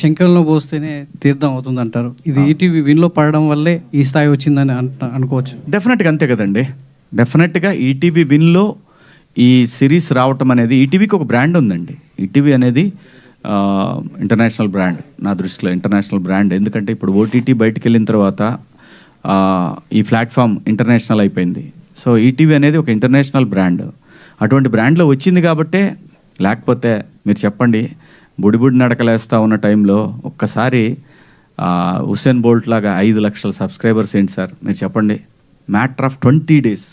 శంకరంలో పోస్తేనే తీర్థం అవుతుంది అంటారు ఇది ఈటీవీ విన్లో పడడం వల్లే ఈ స్థాయి వచ్చిందని అనుకోవచ్చు. డెఫినెట్గా అంతే కదండి. డెఫినెట్గా ఈటీవీ విన్లో ఈ సిరీస్ రావటం అనేది ఈటీవీకి ఒక బ్రాండ్ ఉందండి. ఈటీవీ అనేది ఇంటర్నేషనల్ బ్రాండ్ నా దృష్టిలో ఇంటర్నేషనల్ బ్రాండ్. ఎందుకంటే ఇప్పుడు ఓటీటీ బయటికి వెళ్ళిన తర్వాత ఈ ప్లాట్ఫామ్ ఇంటర్నేషనల్ అయిపోయింది. సో ఈటీవీ అనేది ఒక ఇంటర్నేషనల్ బ్రాండ్. అటువంటి బ్రాండ్లో వచ్చింది కాబట్టే లేకపోతే మీరు చెప్పండి బుడిబుడి నడకలేస్తూ నడకలేస్తా ఉన్న టైంలో ఒక్కసారి హుస్సేన్ హుసేన్ బోల్ట్ లాగా ఐదు లక్షల సబ్స్క్రైబర్స్ ఏంటి సార్? మీరు చెప్పండి. Matter of twenty days.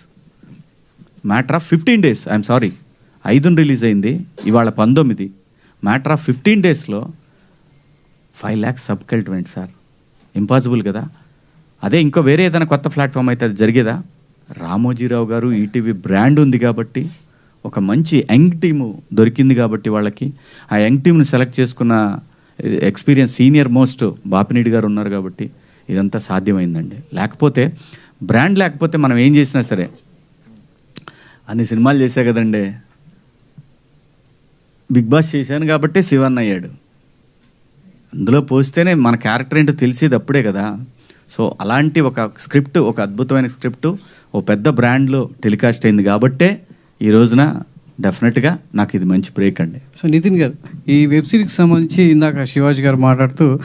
Matter of fifteen days. I'm sorry. ఐదును release అయింది. ఇవాళ పంతొమ్మిది. మ్యాటర్ ఆఫ్ ఫిఫ్టీన్ డేస్లో ఫైవ్ ల్యాక్స్ సబ్కల్టివేంట్ సార్. ఇంపాసిబుల్ కదా? అదే ఇంకో వేరే ఏదైనా కొత్త ప్లాట్ఫామ్ అయితే అది జరిగేదా? రామోజీరావు గారు ఈటీవీ బ్రాండ్ ఉంది కాబట్టి ఒక మంచి యంగ్ టీము దొరికింది కాబట్టి వాళ్ళకి. ఆ యంగ్ టీంని సెలెక్ట్ చేసుకున్న ఎక్స్పీరియన్స్ సీనియర్ మోస్ట్ బాపినీడి గారు ఉన్నారు కాబట్టి ఇదంతా సాధ్యమైందండి. లేకపోతే బ్రాండ్ లేకపోతే మనం ఏం చేసినా సరే అన్ని సినిమాలు చేశా కదండి. బిగ్ బాస్ చేశాను కాబట్టి శివన్ అయ్యాడు. అందులో పోస్తేనే మన క్యారెక్టర్ ఏంటో తెలిసేది అప్పుడే కదా. సో అలాంటి ఒక స్క్రిప్ట్ ఒక అద్భుతమైన స్క్రిప్ట్ ఓ పెద్ద బ్రాండ్లో టెలికాస్ట్ అయింది కాబట్టే ఈ రోజున డెఫినెట్గా నాకు ఇది మంచి బ్రేక్ అండి. సో నితిన్ గారు ఈ వెబ్ సిరీస్కి సంబంధించి ఇందాక శివాజీ గారు మాట్లాడుతూ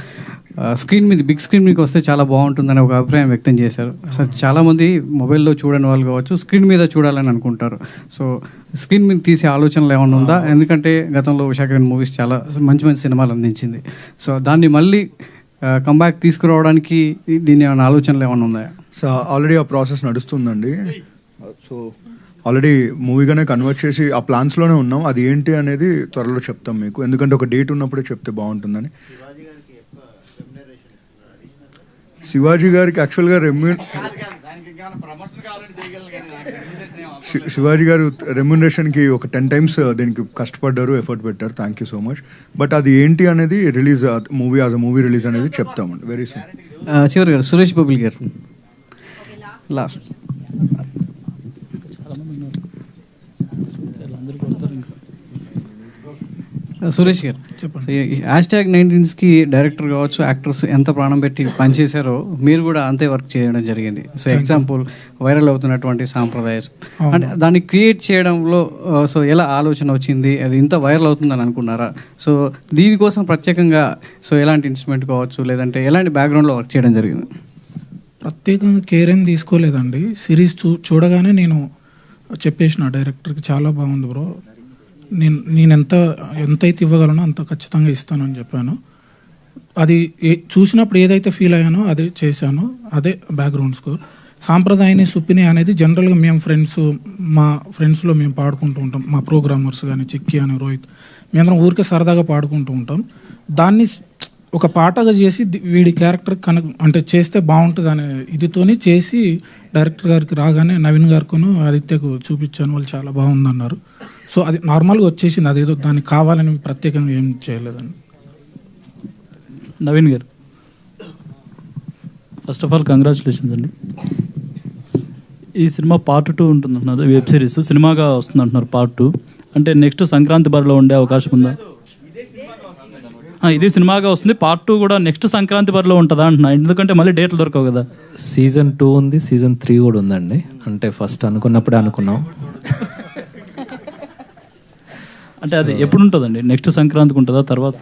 స్క్రీన్ మీద బిగ్ స్క్రీన్ మీకు వస్తే చాలా బాగుంటుందని ఒక అభిప్రాయం వ్యక్తం చేశారు. సో చాలామంది మొబైల్లో చూడని వాళ్ళు కావచ్చు స్క్రీన్ మీద చూడాలని అనుకుంటారు. సో స్క్రీన్ మీద తీసే ఆలోచనలు ఏమైనా ఉందా? ఎందుకంటే గతంలో ఉషాకిరణ్ మూవీస్ చాలా మంచి మంచి సినిమాలు అందించింది. సో దాన్ని మళ్ళీ కంబ్యాక్ తీసుకురావడానికి దీని ఏమైనా ఆలోచనలు ఏమైనా ఉన్నాయా? సో ఆల్రెడీ ఆ ప్రాసెస్ నడుస్తుందండి. సో ఆల్రెడీ మూవీగానే కన్వర్ట్ చేసి ఆ ప్లాన్స్లోనే ఉన్నాం. అది ఏంటి అనేది త్వరలో చెప్తాం మీకు. ఎందుకంటే ఒక డేట్ ఉన్నప్పుడే చెప్తే బాగుంటుందని. శివాజీ గారికి యాక్చువల్గా రెమ్యూ శి- శివాజీ గారు రెమ్యునరేషన్కి ఒక టెన్ టైమ్స్ దీనికి కష్టపడ్డారు ఎఫర్ట్ పెట్టారు. Thank you so much but అది ఏంటి అనేది release movie as a movie release అనేది చెప్తామండి. వెరీ సూన్ ఆ, చివరి గారు సురేష్ బబుల్ గారు. లాస్ట్ సురేష్ గారు చెప్పండి. హ్యాష్ ట్యాగ్ నైన్టీన్స్కి డైరెక్టర్ కావచ్చు యాక్టర్స్ ఎంత ప్రాణం పెట్టి పనిచేశారో మీరు కూడా అంతే వర్క్ చేయడం జరిగింది. సో ఎగ్జాంపుల్ వైరల్ అవుతున్నటువంటి సాంప్రదాయ. అంటే దాన్ని క్రియేట్ చేయడంలో సో ఎలా ఆలోచన వచ్చింది అది ఇంత వైరల్ అవుతుందని అనుకున్నారా? సో దీనికోసం ప్రత్యేకంగా సో ఎలాంటి ఇన్స్ట్రుమెంట్ కావచ్చు లేదంటే ఎలాంటి బ్యాక్గ్రౌండ్లో వర్క్ చేయడం జరిగింది? ప్రత్యేకంగా కేర్ ఏం తీసుకోలేదండి. సిరీస్ చూ చూడగానే నేను చెప్పేసిన డైరెక్టర్కి చాలా బాగుంది బ్రో. నేను నేను ఎంత ఎంతైతే ఇవ్వగలనో అంత ఖచ్చితంగా ఇస్తానని చెప్పాను. అది ఏ చూసినప్పుడు ఏదైతే ఫీల్ అయ్యానో అదే చేశాను. అదే బ్యాక్గ్రౌండ్ స్కోర్ సాంప్రదాయని సుప్పిని అనేది జనరల్గా మేము ఫ్రెండ్స్ మా ఫ్రెండ్స్లో మేము పాడుకుంటూ ఉంటాం. మా ప్రోగ్రామర్స్ కానీ చిక్కి అని రోహిత్ మేమందరం ఊరికే సరదాగా పాడుకుంటూ ఉంటాం. దాన్ని ఒక పాటగా చేసి వీడి క్యారెక్టర్ కనుక అంటే చేస్తే బాగుంటుంది అనే ఇదితోని చేసి డైరెక్టర్ గారికి రాగానే నవీన్ గారికును ఆదిత్యకు చూపించాను. వాళ్ళు చాలా బాగుందన్నారు. సో అది నార్మల్గా వచ్చేసింది. అదేదో దానికి కావాలని ప్రత్యేకంగా ఏం చేయలేదండి. నవీన్ గారు. ఫస్ట్ ఆఫ్ ఆల్ కంగ్రాచులేషన్స్ అండి. ఈ సినిమా పార్ట్ టూ ఉంటుందంటున్నారు వెబ్ సిరీస్ సినిమాగా వస్తుంది అంటున్నారు పార్ట్ టూ అంటే నెక్స్ట్ సంక్రాంతి బరిలో ఉండే అవకాశం ఉందా? ఇది సినిమాగా వస్తుంది. పార్ట్ టూ కూడా నెక్స్ట్ సంక్రాంతి బరిలో ఉంటుందా అంటున్నా. ఎందుకంటే మళ్ళీ డేట్లు దొరకవు కదా. సీజన్ టూ ఉంది సీజన్ త్రీ కూడా ఉందండి. అంటే ఫస్ట్ అనుకున్నప్పుడే అనుకున్నాం. అంటే అది ఎప్పుడు ఉంటుందండి నెక్స్ట్ సంక్రాంతికి ఉంటుందా? తర్వాత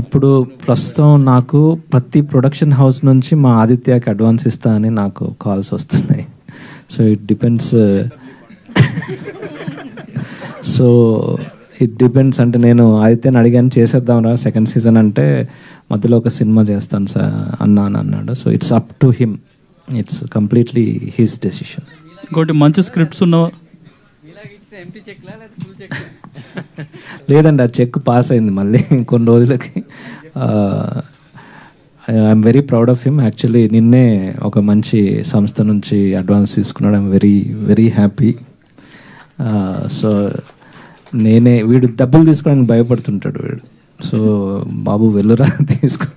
ఇప్పుడు ప్రస్తుతం నాకు ప్రతి ప్రొడక్షన్ హౌస్ నుంచి మా ఆదిత్యకి అడ్వాన్స్ ఇస్తా అని నాకు కాల్స్ వస్తున్నాయి. So it depends so it depends అంటే నేను ఆదిత్యని అడిగాను చేసేద్దాంరా సెకండ్ సీజన్ అంటే మధ్యలో ఒక సినిమా చేస్తాను సార్ అన్నా అని అన్నాడు. So it's up to him it's completely his decision ఇంకోటి మంచి స్క్రిప్ట్స్ ఉన్న లేదండి ఆ చెక్ పాస్ అయింది మళ్ళీ కొన్ని రోజులకి. I'm very proud of him actually నిన్నే ఒక మంచి సంస్థ నుంచి అడ్వాన్స్ తీసుకున్నాడు. I'm very very happy so నేనే వీడు డబ్బులు తీసుకోవడానికి భయపడుతుంటాడు వీడు. సో బాబు వెళ్ళురా తీసుకో.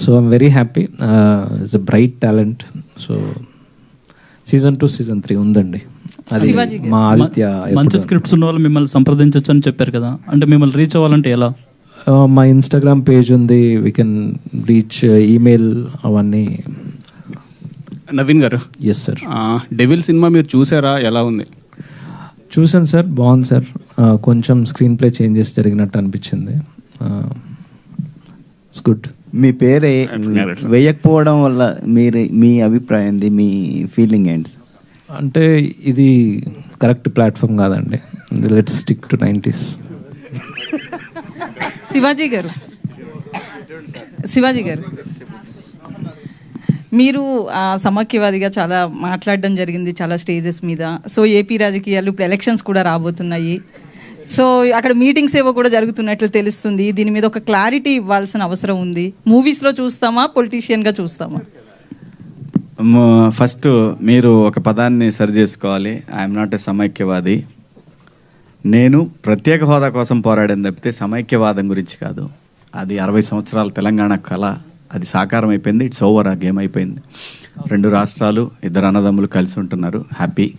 So I'm very happy it's a bright talent so season two season three ఉందండి. అది మా ఆదిత్య మంచి స్క్రిప్ట్స్ ఉన్న వాళ్ళు మిమ్మల్ని సంప్రదించవచ్చు అని చెప్పారు కదా. అంటే మిమ్మల్ని రీచ్ అవ్వాలంటే ఎలా? మా ఇన్స్టాగ్రామ్ పేజ్ ఉంది. వీ కెన్ రీచ్ ఈమెయిల్ అవన్నీ. నవీన్ గారు. ఎస్ సార్ డెవిల్ సినిమా మీరు చూసారా? ఎలా ఉంది? చూసాను సార్ బాగుంది సార్ కొంచెం స్క్రీన్ ప్లే చేంజెస్ జరిగినట్టు అనిపించింది. ఇట్స్ గుడ్ మీ పేరు వేయకపోవడం వల్ల మీరు మీ అభిప్రాయం మీ ఫీలింగ్ ఏంటి అంటే ఇది కరెక్ట్ ప్లాట్ఫామ్ కాదండి. Let's stick to nineties Shivaji గారు. శివాజీ గారు. మీరు ఆ, సమాఖ్యవాదిగా చాలా మాట్లాడడం జరిగింది చాలా స్టేజెస్ మీద. సో ఏపీ రాజకీయాలు ఇప్పుడు ఎలక్షన్స్ కూడా రాబోతున్నాయి. సో అక్కడ మీటింగ్స్ ఏవో కూడా జరుగుతున్నట్లు తెలుస్తుంది. దీని మీద ఒక క్లారిటీ ఇవ్వాల్సిన అవసరం ఉంది. మూవీస్లో చూస్తామా? పొలిటీషియన్గా చూస్తామా? ఫస్ట్ మీరు ఒక పదాన్ని సరి చేసుకోవాలి. ఐఎమ్ నాట్ ఎ సమైక్యవాది. నేను ప్రత్యేక హోదా కోసం పోరాడాను తప్పితే సమైక్యవాదం గురించి కాదు. అది అరవై సంవత్సరాల తెలంగాణ కళ. అది సాకారం అయిపోయింది. ఇట్స్ ఓవర్ ఆ గేమ్ అయిపోయింది. రెండు రాష్ట్రాలు ఇద్దరు అన్నదమ్ములు కలిసి ఉంటున్నారు. హ్యాపీ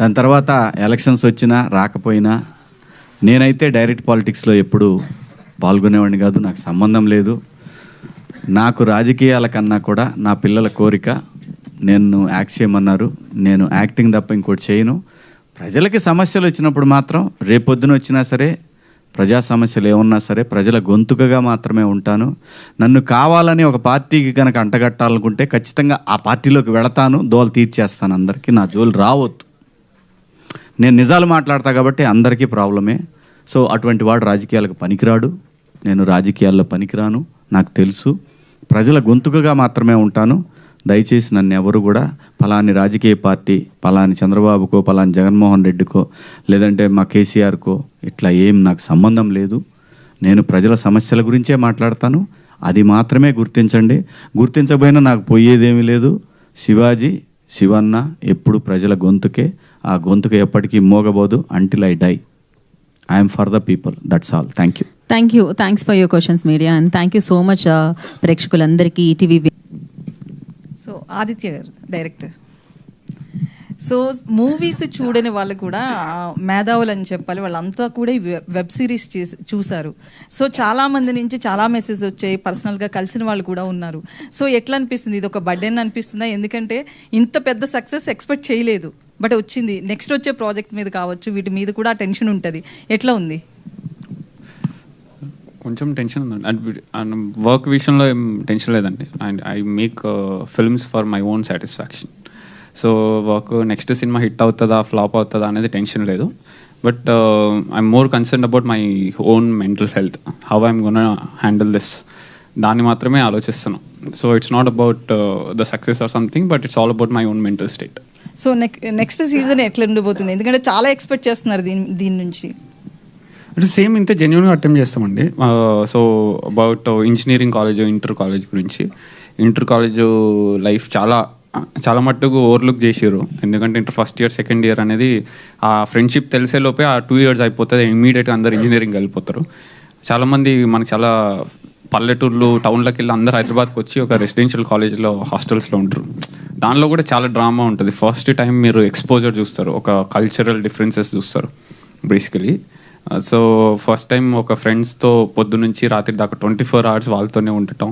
దాని తర్వాత ఎలక్షన్స్ వచ్చినా రాకపోయినా నేనైతే డైరెక్ట్ పాలిటిక్స్లో ఎప్పుడు పాల్గొనేవాడిని కాదు. నాకు సంబంధం లేదు. నాకు రాజకీయాల కన్నా కూడా నా పిల్లల కోరిక నేను యాక్ట్ చేయమన్నారు. నేను యాక్టింగ్ తప్ప ఇంకోటి చేయను. ప్రజలకి సమస్యలు వచ్చినప్పుడు మాత్రం రేపొద్దున వచ్చినా సరే ప్రజా సమస్యలు ఏమున్నా సరే ప్రజల గొంతుకగా మాత్రమే ఉంటాను. నన్ను కావాలని ఒక పార్టీకి కనుక అంటగట్టాలనుకుంటే ఖచ్చితంగా ఆ పార్టీలోకి వెళతాను. దోలు తీర్చేస్తాను అందరికీ. నా జోలు రావద్దు. నేను నిజాలు మాట్లాడతా కాబట్టి అందరికీ ప్రాబ్లమే. సో అటువంటి వాడు రాజకీయాలకు పనికిరాడు. నేను రాజకీయాల్లో పనికిరాను. నాకు తెలుసు. ప్రజల గొంతుకగా మాత్రమే ఉంటాను. దయచేసి నన్ను ఎవరు కూడా ఫలాని రాజకీయ పార్టీ ఫలాని చంద్రబాబుకో ఫలాని జగన్మోహన్ రెడ్డికో లేదంటే మా కేసీఆర్కో ఇట్లా ఏం నాకు సంబంధం లేదు. నేను ప్రజల సమస్యల గురించే మాట్లాడతాను. అది మాత్రమే గుర్తించండి. గుర్తించబోయినా నాకు పోయేదేమీ లేదు. శివాజీ శివన్న ఎప్పుడు ప్రజల గొంతుకే. ఆ గొంతుకు ఎప్పటికీ మోగబోదు until I die I'm for the people that's all thank you thank you thanks for your questions media and thank you so much ప్రేక్షకులందరికీ ఈటీవీ సో ఆదిత్య గారు డైరెక్టర్. సో మూవీస్ చూడని వాళ్ళు కూడా మేధావులు అని చెప్పాలి వాళ్ళంతా కూడా వెబ్- సిరీస్ చేసి చూశారు. సో చాలా మంది నుంచి చాలా మెసేజ్ వచ్చాయి పర్సనల్గా కలిసిన వాళ్ళు కూడా ఉన్నారు. సో ఎట్లా అనిపిస్తుంది? ఇది ఒక బర్డెన్ అనిపిస్తుందా? ఎందుకంటే ఇంత పెద్ద సక్సెస్ ఎక్స్పెక్ట్ చేయలేదు. బట్ వచ్చింది. నెక్స్ట్ వచ్చే ప్రాజెక్ట్ మీద కావచ్చు వీటి మీద కూడా టెన్షన్ ఉంటుంది. ఎట్లా ఉంది? కొంచెం టెన్షన్ ఉందండి. అండ్ అండ్ వర్క్ విషయంలో ఏం టెన్షన్ లేదండి. And I make films for my own satisfaction so work next cinema hit అవుతుందా ఫ్లాప్ అవుతుందా అనేది టెన్షన్ లేదు. But I'm more concern about my own mental health how I'm gon handle this దాన్ని మాత్రమే ఆలోచిస్తున్నాను so it's not about the success or something but it's all about my own mental state so nex next season ఎట్లా ఉండబోతుంది ఎందుకంటే చాలా expect చేస్తున్నారు దీని దీని నుంచి. అంటే సేమ్ ఇంత జెన్యున్గా అటెంప్ట్ చేస్తామండి. So about engineering college inter college గురించి. ఇంటర్ కాలేజ్ లైఫ్ చాలా చాలా మట్టుకు ఓవర్లుక్ చేసారు ఎందుకంటే inter first year second year అనేది ఆ ఫ్రెండ్షిప్ తెలిసే లోపే ఆ టూ ఇయర్స్ అయిపోతుంది ఇమీడియట్గా అందరు ఇంజనీరింగ్ వెళ్ళిపోతారు. చాలామంది మనకి చాలా పల్లెటూర్లు టౌన్లోకి వెళ్ళి అందరు హైదరాబాద్కి వచ్చి ఒక రెసిడెన్షియల్ కాలేజ్లో హాస్టల్స్లో ఉంటారు. దానిలో కూడా చాలా డ్రామా ఉంటుంది. ఫస్ట్ టైం మీరు ఎక్స్పోజర్ చూస్తారు. ఒక కల్చరల్ డిఫరెన్సెస్ చూస్తారు బేసికలీ సో ఫస్ట్ టైం ఒక ఫ్రెండ్స్తో పొద్దు నుంచి రాత్రి దాకా ట్వంటీ ఫోర్ అవర్స్ వాళ్ళతోనే ఉండటం.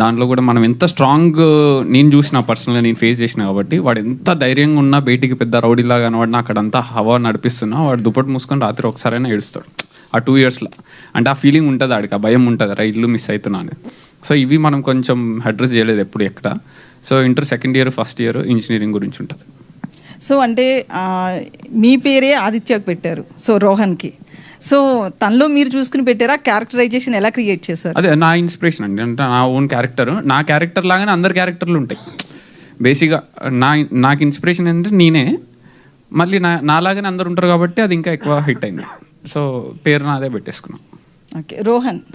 దాంట్లో కూడా మనం ఎంత స్ట్రాంగ్ uh, నేను చూసిన పర్సనల్గా నేను ఫేస్ చేసిన కాబట్టి వాడు ఎంత ధైర్యంగా ఉన్నా బయటికి పెద్ద రౌడీలాగా అక్కడ అక్కడంతా హవా నడిపిస్తున్నా వాడు దుప్పటి మూసుకొని రాత్రి ఒకసారైనా ఏడుస్తాడు. ఆ టూ ఇయర్స్లో అంటే ఆ ఫీలింగ్ ఉంటుంది ఆడికి ఆ భయం ఉంటుంది రా ఇల్లు మిస్ అవుతున్నా అనేది సో ఇవి మనం కొంచెం అడ్రస్ చేయలేదు ఎప్పుడు ఎక్కడ. So inter second year first year engineering గురించి ఉంటుంది. సో అంటే మీ పేరే ఆదిత్యకు పెట్టారు. సో రోహన్కి. సో తనలో మీరు చూసుకుని పెట్టారా? క్యారెక్టరైజేషన్ ఎలా క్రియేట్ చేశారు? అదే నా ఇన్స్పిరేషన్ అండి. అంటే నా ఓన్ క్యారెక్టర్ నా క్యారెక్టర్ లాగానే అందరి క్యారెక్టర్లు ఉంటాయి. బేసిక్గా నా నాకు ఇన్స్పిరేషన్ ఏంటంటే నేనే. మళ్ళీ నా నాలాగానే అందరు ఉంటారు కాబట్టి అది ఇంకా ఎక్కువ హిట్ అయింది. సో పేరు నాదే పెట్టేసుకున్నాం. ఓకే రోహన్.